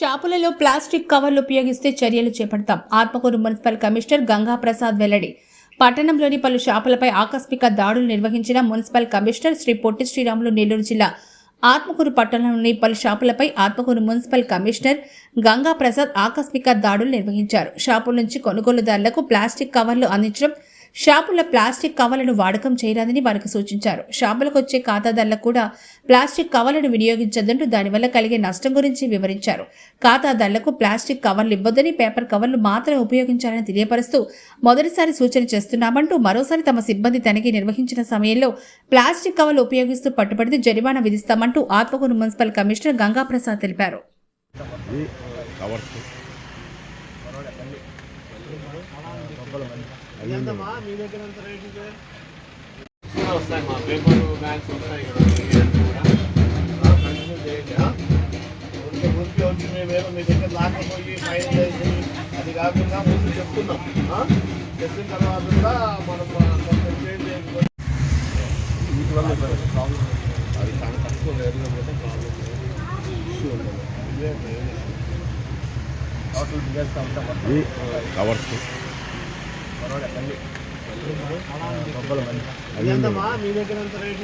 షాపులలో ప్లాస్టిక్ కవర్లు ఉపయోగిస్తే చర్యలు చేపడతాం. ఆత్మకూరు మున్సిపల్ కమిషనర్ గంగా ప్రసాద్ వెల్లడి. పట్టణంలోని పలు షాపులపై ఆకస్మిక దాడులు నిర్వహించిన మున్సిపల్ కమిషనర్ శ్రీ పొట్టి శ్రీరాములు నెల్లూరు జిల్లా ఆత్మకూరు పట్టణంలోని పలు షాపులపై ఆత్మకూరు మున్సిపల్ కమిషనర్ గంగా ప్రసాద్ ఆకస్మిక దాడులు నిర్వహించారు. షాపుల నుంచి కొనుగోలుదారులకు ప్లాస్టిక్ కవర్లు అందించడం షాపుల ప్లాస్టిక్ కవర్లను వాడకం చేయరాదని వారికి సూచించారు. షాపులకు వచ్చే ఖాతాదారులకు కూడా ప్లాస్టిక్ కవర్లను వినియోగించొద్దంటూ దానివల్ల కలిగే నష్టం గురించి వివరించారు. ఖాతాదారులకు ప్లాస్టిక్ కవర్లు ఇవ్వద్దని పేపర్ కవర్లు మాత్రమే ఉపయోగించాలని తెలియపరుస్తూ మొదటిసారి సూచన చేస్తున్నామంటూ మరోసారి తమ సిబ్బంది తనిఖీ నిర్వహించిన సమయంలో ప్లాస్టిక్ కవర్లు ఉపయోగిస్తూ పట్టుబడితే జరిమానా విధిస్తామంటూ ఆత్మకూరు మున్సిపల్ కమిషనర్ గంగాప్రసాద్ తెలిపారు. వస్తాయి మా పేపర్ బ్యాగ్స్ వస్తాయి కదా. వచ్చి మేమేమో మీ దగ్గర లాకపోయి ఫైన్ చేసి అది కాకుండా ముందు చెప్తున్నాం చెప్పిన తర్వాత కూడా మనం కొంచెం చేంజ్ ప్రాబ్లం అది చాలా తక్కువ రేటులో పోతే ప్రాబ్లం ఇష్యూ ఉండదు కవర్స్. మీ దగ్గర ఎంత రేట్